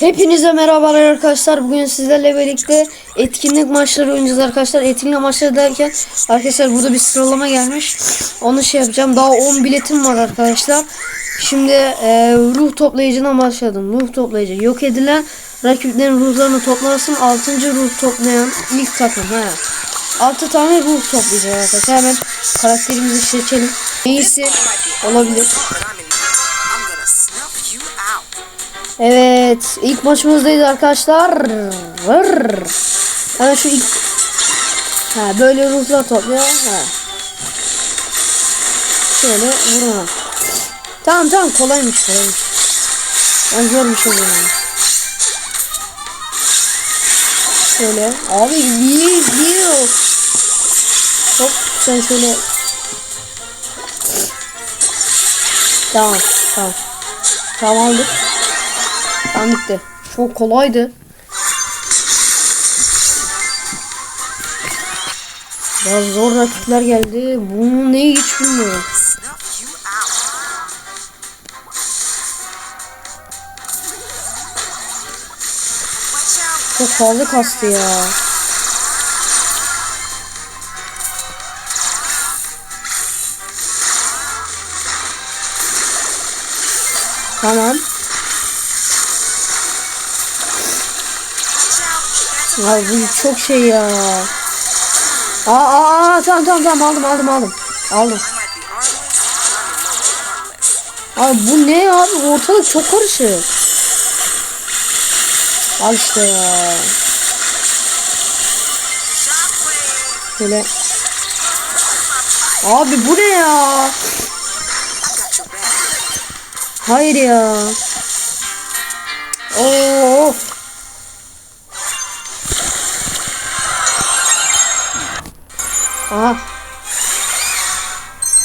Hepinize merhabalar arkadaşlar. Bugün sizlerle birlikte etkinlik maçları oynayacağız arkadaşlar. Etkinlik maçları derken arkadaşlar burada bir sıralama gelmiş. Onu şey yapacağım. Daha 10 biletim var arkadaşlar. Şimdi e, ruh toplayıcına başladım. Ruh toplayıcı yok edilen rakiplerin ruhlarını toplarsın. 6. ruh toplayan ilk takım. He. 6 tane ruh toplayacağız arkadaşlar. Hemen karakterimizi seçelim. Neyisi olabilir. Evet, ilk maçımızdayız arkadaşlar. Hemen şu ilk Ha böyle ruhlar topluyor. Ha. Şöyle vurma. Tamam tamam kolaymış kolaymış. Ben görmüşüm bunu. Şöyle. Abi bir bir Hop sen şöyle. Tamam tamam. Tamam aldık. Tamam bitti. Çok kolaydı. Biraz zor rakipler geldi. Bu ne hiç bilmiyorum. Çok fazla kastı ya. Tamam. Ay bu çok şey ya. Aa, aa, tamam tamam tamam aldım aldım aldım. Aldım. Abi bu ne abi ortalık çok karışık. Al işte ya. Şöyle. Abi bu ne ya? Hayır ya. Of.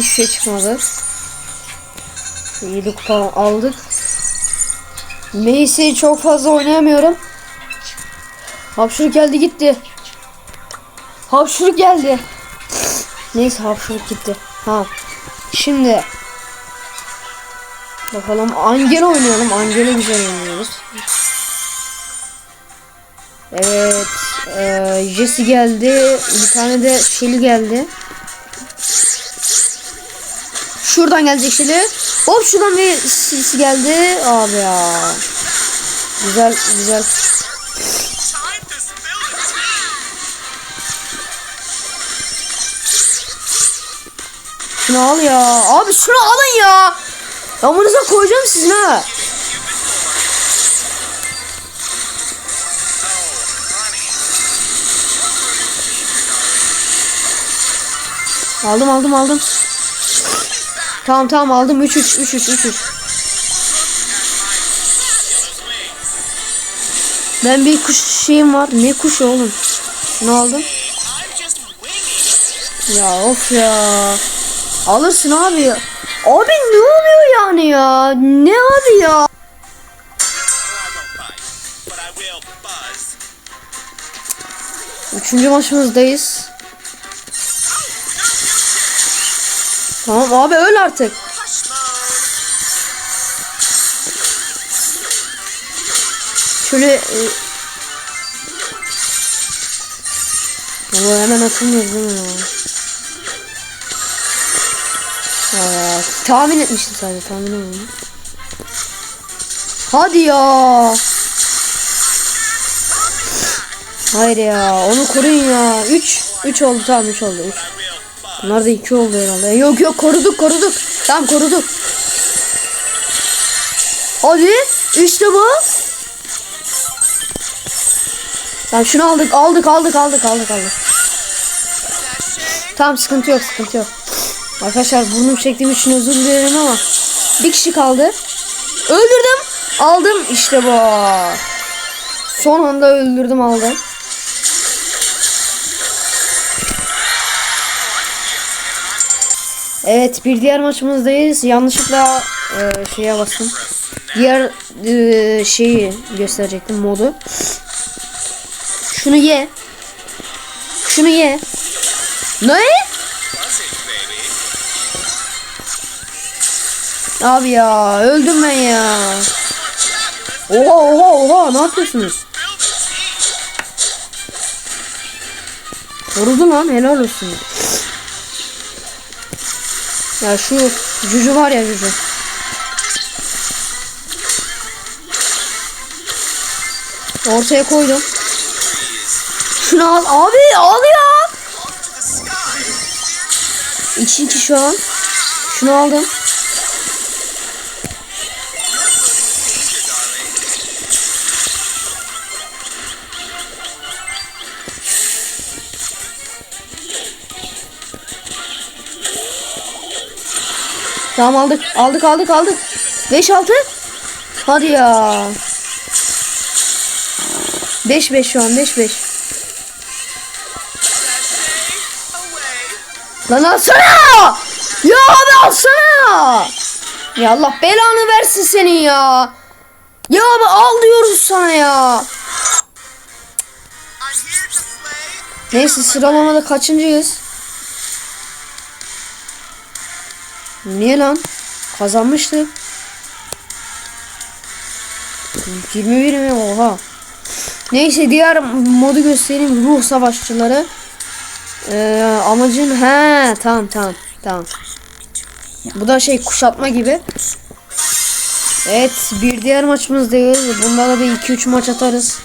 Hiçbir şey çıkmadı. 7 kupa aldık. Neyse çok fazla oynayamıyorum. Hapşuruk geldi gitti. Hapşuruk geldi. Neyse hapşuruk gitti. Ha. Şimdi Bakalım Angel oynayalım. Angel'e güzel oynuyoruz. Evet. E, Jesse geldi. Bir tane de Shelly geldi. Şuradan gelecek Shelly. Hop şuradan bir sisi geldi. Abi ya. Güzel güzel. Şunu al ya. Abi şunu alın ya. Amınıza koyacağım sizin ha. Aldım aldım aldım. Tamam tamam aldım 3 3 3 3 3 3. Ben bir kuş şeyim var. Ne kuşu oğlum? Şunu aldım. Ya of ya. Alırsın abi. Abi ne oluyor yani ya? Ne abi ya? Üçüncü maçımızdayız. Tamam abi öl artık. Şöyle e... Baba hemen atılmıyoruz değil mi ya? Tahmin etmiştim sadece tahmin etmedim. Hadi ya. Hayır ya onu koruyun ya. 3 3 oldu tamam 3 oldu 3. Bunlar da 2 oldu herhalde. Yok yok koruduk koruduk. Tamam koruduk. Hadi işte bu. Tamam şunu aldık aldık aldık aldık aldık aldık. Tamam sıkıntı yok sıkıntı yok. Arkadaşlar burnum çektiğim için özür dilerim ama bir kişi kaldı. Öldürdüm. Aldım işte bu. Son anda öldürdüm aldım. Evet bir diğer maçımızdayız. Yanlışlıkla e, şeye bastım. Diğer e, şeyi gösterecektim modu. Şunu ye. Şunu ye. Ne? Abi ya öldüm ben ya. Oha oha oha ne yapıyorsunuz? Vuruldu lan helal olsun. Ya şu cücü var ya cücü. Ortaya koydum. Şunu al abi al ya. 2 2 şu an. Şunu aldım. Tamam aldık. Aldık aldık aldık. 5 6. Hadi ya. 5 5 şu an 5 5. Away. Lan alsana! Ya abi alsana! Ya Allah belanı versin senin ya. Ya abi al diyoruz sana ya. Neyse sıralamada kaçıncıyız? Niye lan? Kazanmıştık. 21 mi? Oha. Neyse diğer modu göstereyim. Ruh savaşçıları. Ee, amacın he tamam tamam tamam. Bu da şey kuşatma gibi. Evet bir diğer maçımızdayız. Bunda da bir 2-3 maç atarız.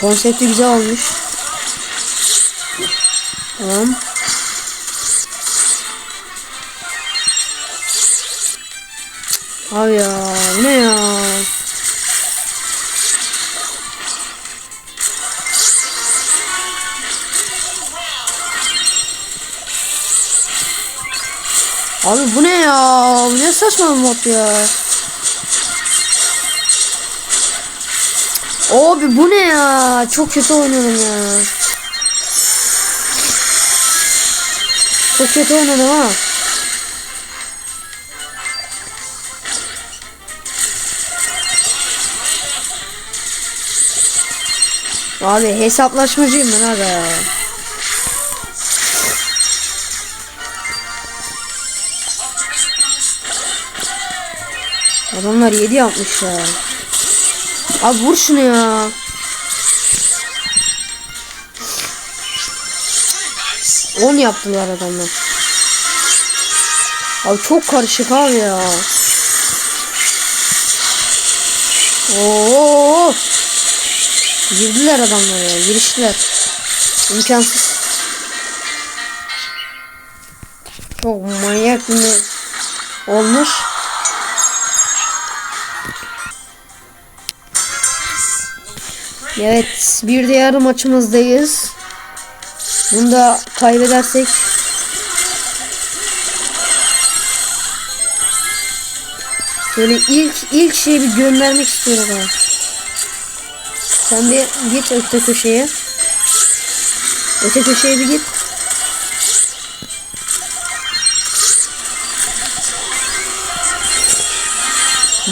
Konsepti güzel olmuş. Tamam. Abi ya ne ya? Abi bu ne ya? Bu ne saçma bir mod ya? Abi bu ne ya? Çok kötü oynuyorum ya. Çok kötü oynadım ha. Abi hesaplaşmacıyım ben abi. Adamlar 7 yapmış ya. Abi vur şunu ya. On yaptılar adamlar. Abi çok karışık abi ya. Oo. Girdiler adamlar ya. Giriştiler. İmkansız. Çok manyak bir olmuş. Evet, bir diğer maçımızdayız. Bunu da kaybedersek Şöyle ilk ilk şeyi bir göndermek istiyorum ben. Sen bir git öte köşeye. Öte köşeye bir git.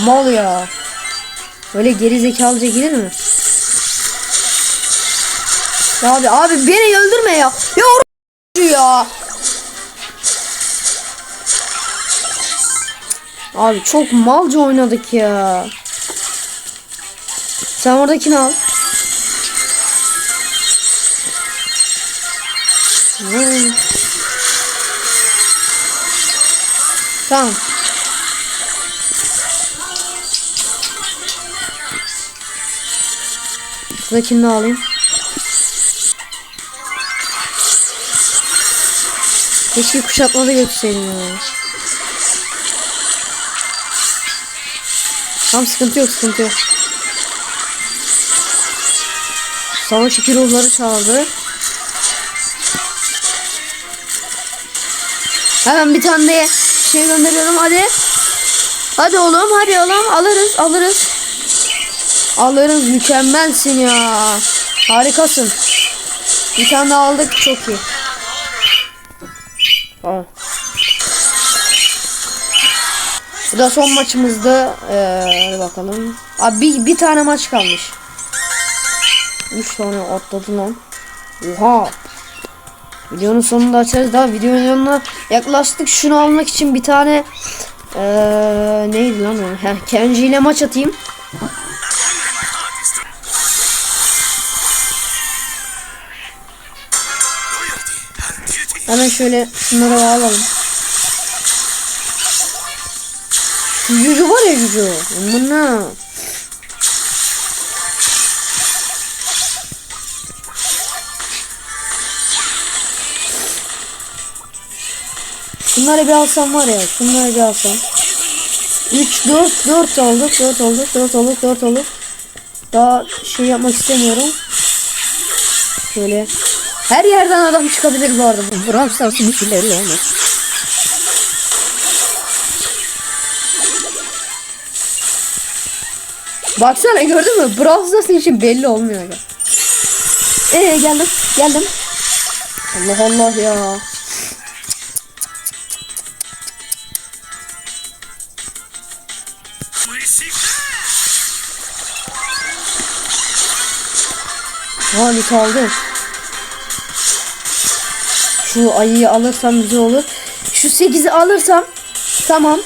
Mal ya. Böyle geri zekalıca gider mi? Abi abi beni öldürme ya. Ya ya. Abi çok malca oynadık ya. Sen oradakini al. Hmm. Tamam. Şuradakini de alayım. Keşke kuşatmada götürseydim ya. Tamam sıkıntı yok sıkıntı yok. Savaş iki ruhları çaldı. Hemen bir tane de şey gönderiyorum hadi. Hadi oğlum hadi oğlum alırız alırız. Alırız mükemmelsin ya. Harikasın. Bir tane aldık çok iyi. Tamam. Bu da son maçımızda. Ee, hadi bakalım. Abi bir, bir tane maç kalmış. 3 tane atladı lan. Oha. Videonun sonunda açarız. Daha videonun yanına yaklaştık. Şunu almak için bir tane eee neydi lan o? Kenji ile maç atayım. Hemen şöyle şunları alalım. Juju var ya Juju. Amına. Şunları bir alsam var ya. Şunları bir alsam. 3, 4, 4 olduk. 4 olduk. 4 olduk. 4 olduk. Daha şey yapmak istemiyorum. Şöyle. Her yerden adam çıkabilir bu arada. Bu Brawl Stars'ın işleri olmaz. Baksana gördün mü? Brawl Stars'ın için belli olmuyor ya. Ee geldim. Geldim. Allah Allah ya. Halit aldı. Şu ayıyı alırsam güzel olur. Şu 8'i alırsam tamam.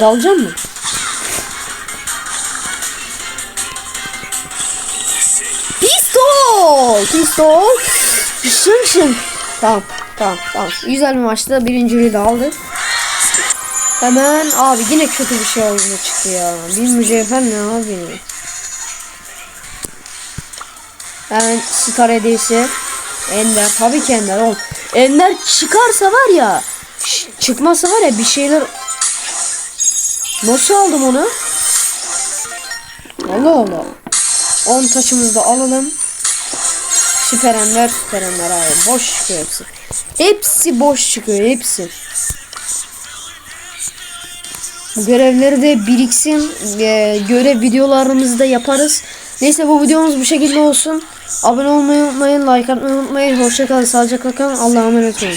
Dalacağım mı? Pistol! Pistol! Şın şın. Tamam, tamam, tamam. Güzel bir maçta birinciliği de aldık. Hemen abi yine kötü bir şey oldu çıktı ya. Bir mücevher ne abi? Hemen star hediyesi. Ender tabii ki Ender oğlum. Ender çıkarsa var ya çıkmazsa var ya bir şeyler Nasıl aldım onu? Allah Allah. 10 taşımızı da alalım. Süper Ender, Süper Ender abi. Boş çıkıyor hepsi. Hepsi boş çıkıyor hepsi. Bu görevleri de biriksin. Ee, görev videolarımızı da yaparız. Neyse bu videomuz bu şekilde olsun. Abone olmayı unutmayın. Like atmayı unutmayın. Hoşçakalın. Sağlıcakla kalın. Allah'a emanet olun.